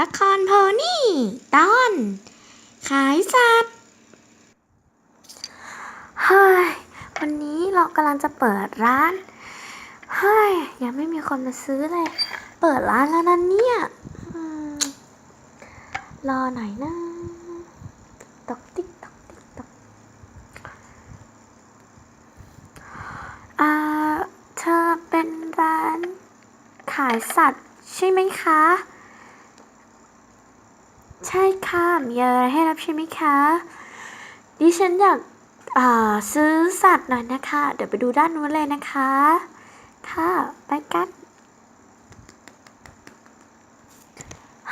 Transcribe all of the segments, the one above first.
ละครโพนี่ตอน ขายสัตว์เฮ้ยวันนี้เรากำลังจะเปิดร้านเฮ้ยยังไม่มีคนมาซื้อเลย เปิดร้านแล้วนะเนี่ยอรอหน่อยนะตอกติ๊กตอกติ๊กตอกอ่าเธอเป็นร้านขายสัตว์ใช่ไหมคะ ใช่ค่ะ มีอะไรให้รับใช่ไหมคะ ดิฉันอยากาซื้อสัตว์หน่อยนะคะ เดี๋ยวไปดูด้านนู้นเลยนะคะ ค่ะ ไปกัน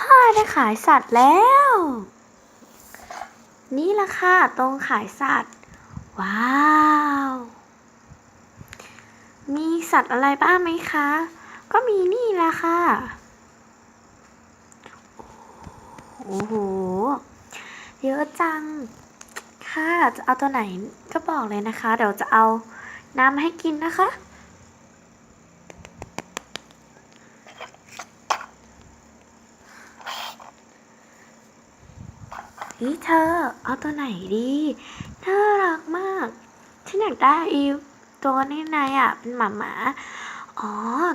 ฮ่าได้ขายสัตว์แล้ว นี่ละค่ะ ตรงขายสัตว์ ว้าว มีสัตว์อะไรบ้างไหมคะ ก็มีนี่ละค่ะ โอ้โห เยอะจัง ค่ะจะเอาตัวไหนก็บอกเลยนะคะ เดี๋ยวจะเอาน้ำให้กินนะคะนี่เธอ เอาตัวไหนดี น่ารักมาก ฉันอยากได้อีตัวนี้นายอะ เป็นหมาหมา อ๋อ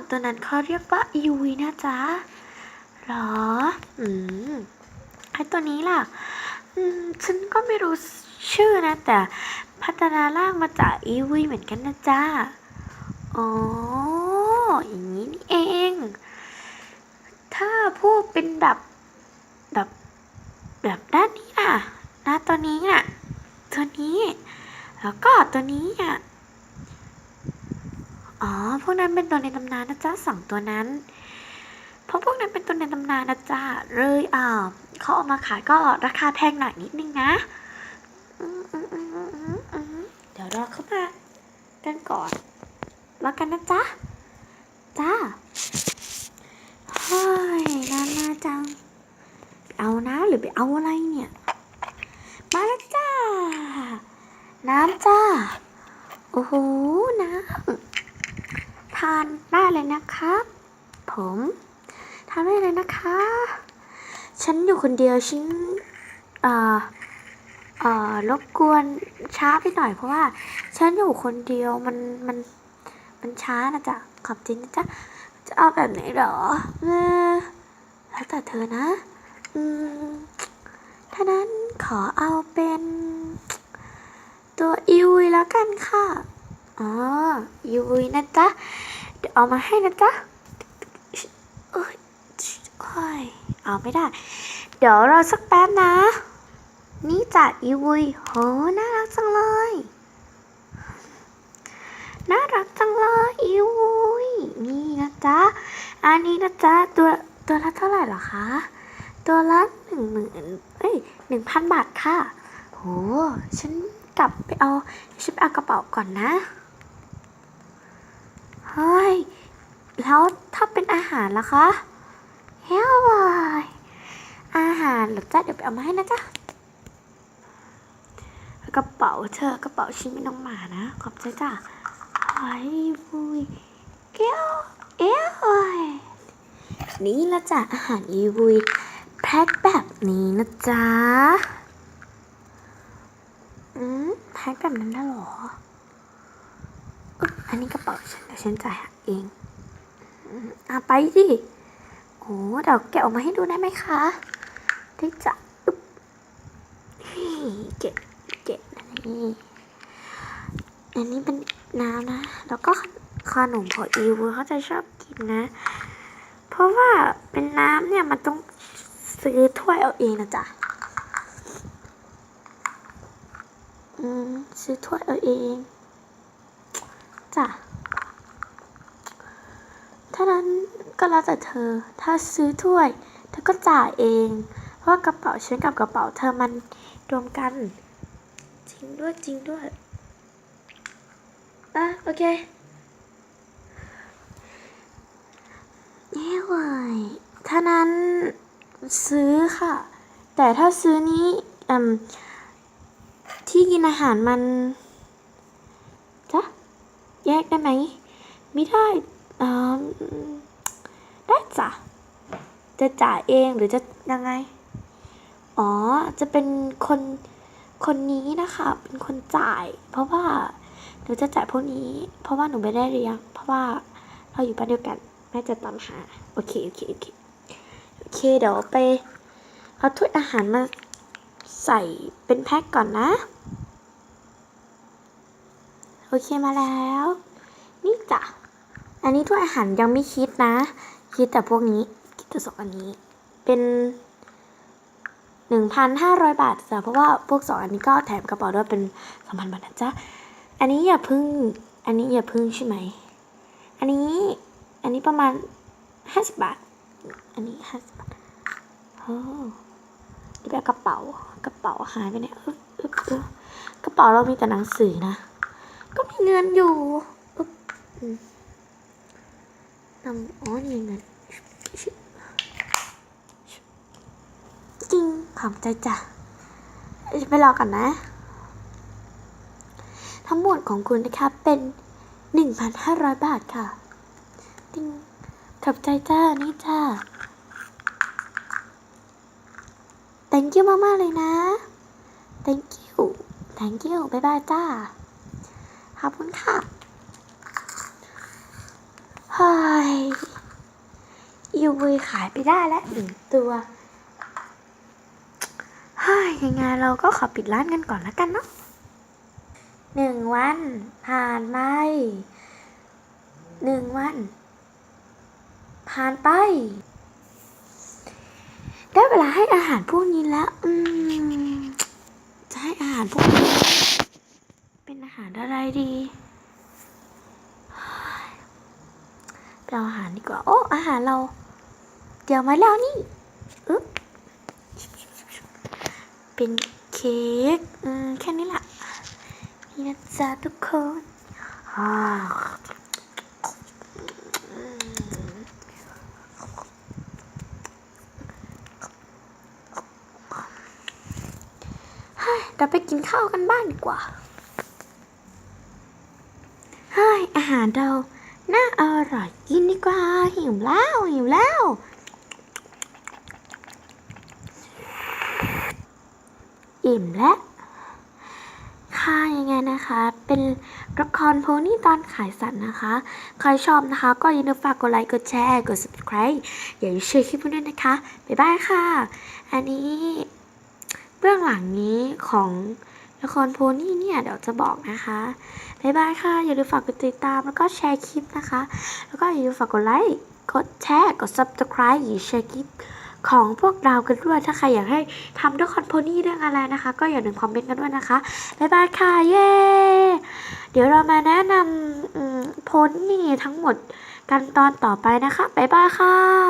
ตัวนั้นเขาเรียกว่าอีวีนะจ๊ะหรอ อืม ไอตัวนี้ล่ะ อืม ฉันก็ไม่รู้ชื่อนะ แต่พัฒนาร่างมาจากอีวีเหมือนกันนะจ๊ะอ๋อ อย่างนี้นี่เอง ถ้าพูดเป็นแบบแบบแบบด้านนี้อะนะตัวนี้อะ ตัวนี้ แล้วก็ตัวนี้อะ อ๋อ พวกนั้นเป็นตัวในตำนานนะจ๊ะสองตัวนั้น เพราะพวกนั้นเป็นตัวในตำนานนะจ๊ะเลยอ่า เขาเอามาขายก็ราคาแพงหน่อยนิดนึงนะเดี๋ยวรอเข้ามากันก่อน แล้วกันนะจ๊ะ จ้าเฮ้ยนานมาจัง เอาน้ำหรือไปเอาอะไรเนี่ย มาแล้วจ้า น้ำจ้า โอ้โห น้ำ ทานได้เลยนะครับ ผม ทานได้เลยนะคะ ฉันอยู่คนเดียวฉันเอ่อเอ่อรบกวนช้าไปหน่อยเพราะว่า ฉันอยู่คนเดียวมันมันมันช้านะจ๊ะขอบจริงนะจ๊ะจะเอาแบบไหนเหรอเออแล้วแต่เธอนะ อืมถ้านั้นขอเอาเป็น ตัวอิวแล้วกันค่ะอ๋ออิวนะจ๊ะเดี๋ยวเอามาให้นะจ๊ะ ยโอ้ยเอาไม่ได้ เดี๋ยวรอสักแป๊บนะ นี่จ้ะอีวุยโหน่ารักจังเลย น่ารักจังเลยอีวุยนี่นะจ๊ะ อันนี้นะจ๊ะ ตัวตัวละเท่าไหร่หรอคะ ตัวละหนึ่งหมื่นเอ้ยหนึ่งพันบาทค่ะโหฉันกลับไปเอาฉันไปเอากระเป๋าก่อนนะเฮ้ยแล้วถ้าเป็นอาหารล่ะคะ เฮ้ยอาหารเหรือจ้ะเดี๋ยวไปเอามาให้นะจ๊ะกระเป๋าเธอกระเป๋าชิ้นเป็นน้องหมานะ ขอบใจจ้ะไอ้บุยเกี้ยวเอ้ยนี่ละจ้ะอาหารอีวุยแพ็คแบบนี้นะจ๊ะอืมแพ็คแบบนั้นได้หรออุ๊ยอันนี้กระเป๋าฉันเดี๋ยวฉันจ่ายเองอืมเอาไปดิ โอ้เดี๋ยวแกะออกมาให้ดูได้ไหมคะได้จ้ะอุ๊บเก็บเก็บนี่อันนี้เป็นน้ำนะ แล้วก็ขนมขออีวูเขาจะชอบกินนะ เพราะว่าเป็นน้ำเนี่ยมันต้องซื้อถ้วยเอาเองนะจ๊ะอืมซื้อถ้วยเอาเองจ้ะ ถ้านั้นก็แล้วแต่เธอ ถ้าซื้อถ้วย เธอก็จ่ายเอง เพราะกระเป๋าฉันกับกระเป๋าเธอมันรวมกัน จริงด้วยจริงด้วยอะโอเคเอ้เว้ยถ้านั้นซื้อค่ะ แต่ถ้าซื้อนี้อืมที่กินอาหารมันจ๊ะแยกได้ไหม ไม่ได้ ได้จ้ะจะจ่ายเองหรือจะยังไง อ๋อ จะเป็นคนคนนี้นะคะ เป็นคนจ่าย เพราะว่าหนูจะจ่ายพวกนี้ เพราะว่าหนูไม่ได้เลี้ยงเพราะว่าเราอยู่บ้านเดียวกันแม่จะตามหา โอเค โอเค โอเค โอเค เดี๋ยวไปเอาถ้วยอาหารมาใส่เป็นแพ็คก่อนนะ โอเคมาแล้ว นี่จ้ะ อันนี้ถ้วยอาหารยังไม่คิดนะ คิดแต่พวกนี้คิดแต่สองอันนี้ เป็นหนึ่งพันห้าร้อยบาทจ้ะเพราะว่าพวกสองอันนี้ก็แถมกระเป๋าด้วยเป็นสองพันบาทนะจ๊ะอันนี้อย่าพึ่ง อันนี้อย่าพึ่งใช่ไหม อันนี้ อันนี้ประมาณห้าสิบบาท อันนี้ห้าสิบบาทโอ้นี่แบบกระเป๋า กระเป๋าหายไปเนี่ยกระเป๋าเรามีแต่หนังสือนะ ก็มีเงินอยู่ำอ๋อนี่เงินจริงขอบใจจ้ะจะไปรอกันนะ ทั้งหมดของคุณนะคะเป็น 1,500 บาทค่ะจริงขอบใจจ้า นี่จ้า thank you มาก ๆ เลยนะ thank you thank you บ๊ายบายจ้า ขอบคุณค่ะเฮ้ย ยูวีขายไปได้แล้วหนึ่งตัวฮ้ยยังไงเราก็ขอปิดร้านกันก่อนแล้วกันเนาะหนึ่งวันผ่านไปหนึ่งวัน ผ่านไป ได้เวลาให้อาหารพวกนี้แล้ว อืม จะให้อาหารพวกนี้ เป็นอาหารอะไรดีเฮ้ยไปเอาอาหารดีกว่า โอ้ อาหารเรา เดี๋ยวมาแล้วนี่อึ๊บเป็นเค้กแค่นี้แหละนี่นะจ๊ะทุกคนอ่าอืมเฮ้ยเราไปกินข้าวกันบ้านดีกว่าเฮ้ยอาหารเราน่าอร่อยกินดีกว่าหิวแล้วหิวแล้ว อิ่มและค่ะยังไงนะคะ เป็นละครโพนี่ตอนขายสัตว์นะคะ ใครชอบนะคะ ก็อย่าลืมฝากกดไลค์กดแชร์กด subscribe อย่าลืมแชร์คลิปด้วยนะคะ บ๊ายบายค่ะ อันนี้เบื้องหลังนี้ของละครโพนี่เนี่ยเดี๋ยวจะบอกนะคะ บ๊ายบายค่ะ อย่าลืมฝากกดติดตามแล้วก็แชร์คลิปนะคะ แล้วก็อย่าลืมฝากกดไลค์กดแชร์กด subscribe อย่าแชร์คลิป ของพวกเรากันด้วย ถ้าใครอยากให้ทำด้วยคอนโพนี่เรื่องอะไรนะคะ ก็อย่าลืมคอมเมนต์กันด้วยนะคะบ๊ายบายค่ะเย้เดี๋ยวเรามาแนะนำโพนี่ทั้งหมดกันตอนต่อไปนะคะบ๊ายบายค่ะ